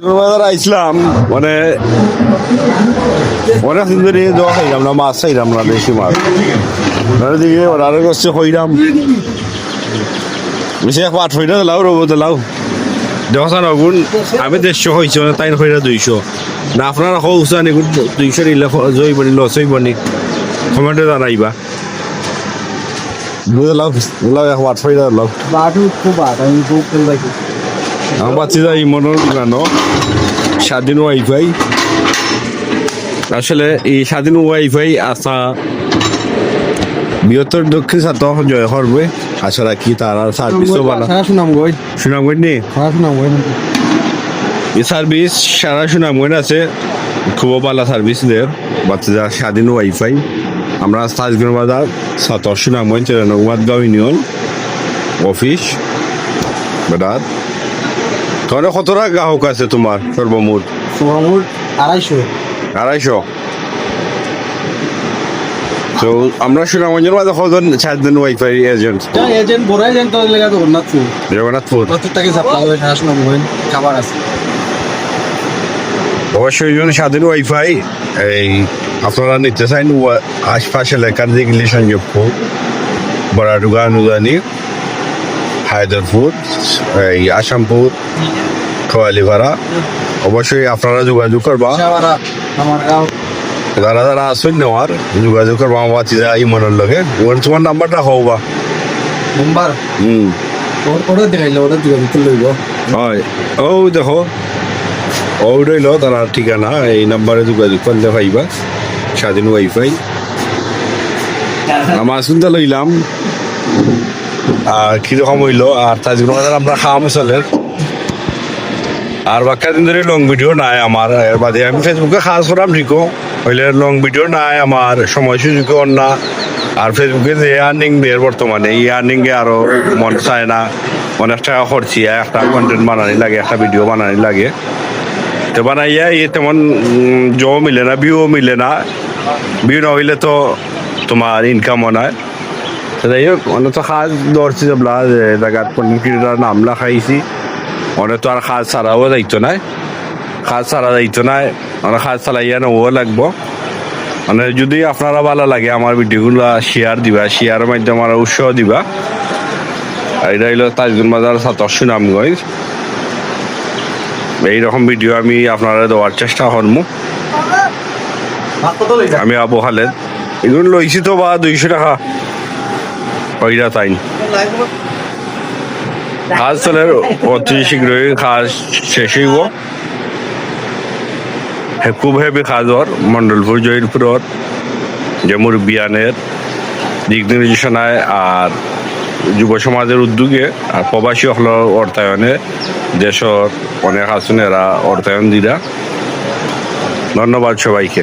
আইসলাম মানে অনেক দিন ধরে দেওয়া খাইলাম না, মাছ খাইলাম না দেশি মাছ। দিকে ওনার কাছে হইলাম বেশি এক পাঠ হইনা লাও রবো লাও। দেখান আগুন, আমি দেড়শো হয়েছে না তাই হইনা দুইশো। না, আপনারা হো উসানি দুইশো নিলে জয় বনি, লস হইব নি। কমেন্টে জানাইবা। বুঝে লাও লাও এক পাঠ হইনা লাও। বাটু খুব বাট, আমি খুব দেখি আমার বাচ্চারা ইমনের গানো স্বাধীন ওয়াইফাই আসলে এই স্বাধীন ওয়াইফাই আসা বৃহত্তর দক্ষিণ ছাত্র জয় করবে আশা রাখি তারা সার্ভিসও বানা সারা সুনাম গই সুনামগঞ্জ নেই সারা সুনাম গই এই সার্ভিস সারা সুনামগঞ্জ আছে খুব ভালো সার্ভিস দের বাচ্চারা স্বাধীন ওয়াইফাই আমরা সাজগঞ্জ বাজার সাতর সুনামগঞ্জ নগমাদগাঁও ইউনিয়ন অফিস বেটার তোমার কতটা গ্রাহক আছে তোমার সর্বমোট? সোহামুর আড়াইশো। আড়াইশো? তো আমরা সুনামগঞ্জের মাঝে কজন ওয়াইফাই এজেন্ট এজেন্ট বড় এজেন্ট লেগা জগন্নাথপুর সাপ্লাই হয় খাবার আছে। অবশ্যই স্বাধীন ওয়াইফাই এই আপনারা নিতে চাইন ওয়া- আশপাশ অনুদানি হায়দরপুর এই আসামপুর খোয়ালিপাড়া অবশ্যই আপনারা যোগাযোগ করবা। যারা যারা আসুন নেওয়ার যোগাযোগ করবা আমার বাচ্চা ইমনের লগে। ওর তোমার নাম্বারটা হও বা মুম্বার হুম ওটা দেখাইলে দিকে লইব হয়। ও দেখো ও রইল তার ঠিকানা এই নাম্বারে যোগাযোগ করলে পাইবা। স্বাধীন ওয়াইফাই আমার চিন্তা লইলাম। আর কীরকম হইল? আর জন্য আমরা খাওয়া চলের আর বাক্কা দিন ধরে লং ভিডিও নাই আমার, এর বাদে আমি ফেসবুকে খাস করাম, ঠিকও। হইলে লং ভিডিও নাই আমার, সময় সুযোগ না। আর ফেসবুকে যে আর্নিং বের বর্তমানে, এই আর্নিং এ আরও মন চায় না। অনেক টাকা খরচি, একটা কন্টেন্ট বানানি লাগে, একটা ভিডিও বানানি লাগে। তো বানাইয়া ইয়ে তেমন জও মিলে না ভিউ মিলে না। ভিউ না তো তোমার ইনকামও তো যাই হোক অনেক তো খাস ধরছি যাবলা জায়গাত পণ্ডিত নাম লেখাইছি অনেক তো আর খাস ছাড়াও দায়িত্ব নাই খাস ছাড়া দায়িত্ব নাই অনেক খাস চালাইয়া নেব লাগবো মানে যদি আপনারা ভালো লাগে আমার ভিডিওগুলো শেয়ার দিবা শেয়ারের মাধ্যমে আমার উৎসাহ দিবা আর এটা হইল তাজগুন বাজার সাতশ সুনামগঞ্জ এইরকম ভিডিও আমি আপনারা দেওয়ার চেষ্টা করব আমি আবু খালেদ এগুলো লইছি তো বা দুইশো টাকা ওইটা তাই। খাস চলে অতি শীঘ্রই খাস শেষ হইব। খুব হেভি খাজর মন্ডলপুর জয়ীরপুরত যে মুরব্বিয়ানের দিক নির্দেশনায় আর যুব সমাজের উদ্যোগে আর প্রবাসী হল অর্থায়নে দেশত অনেক আসুন এরা অর্থায়ন দিরা। ধন্যবাদ সবাইকে।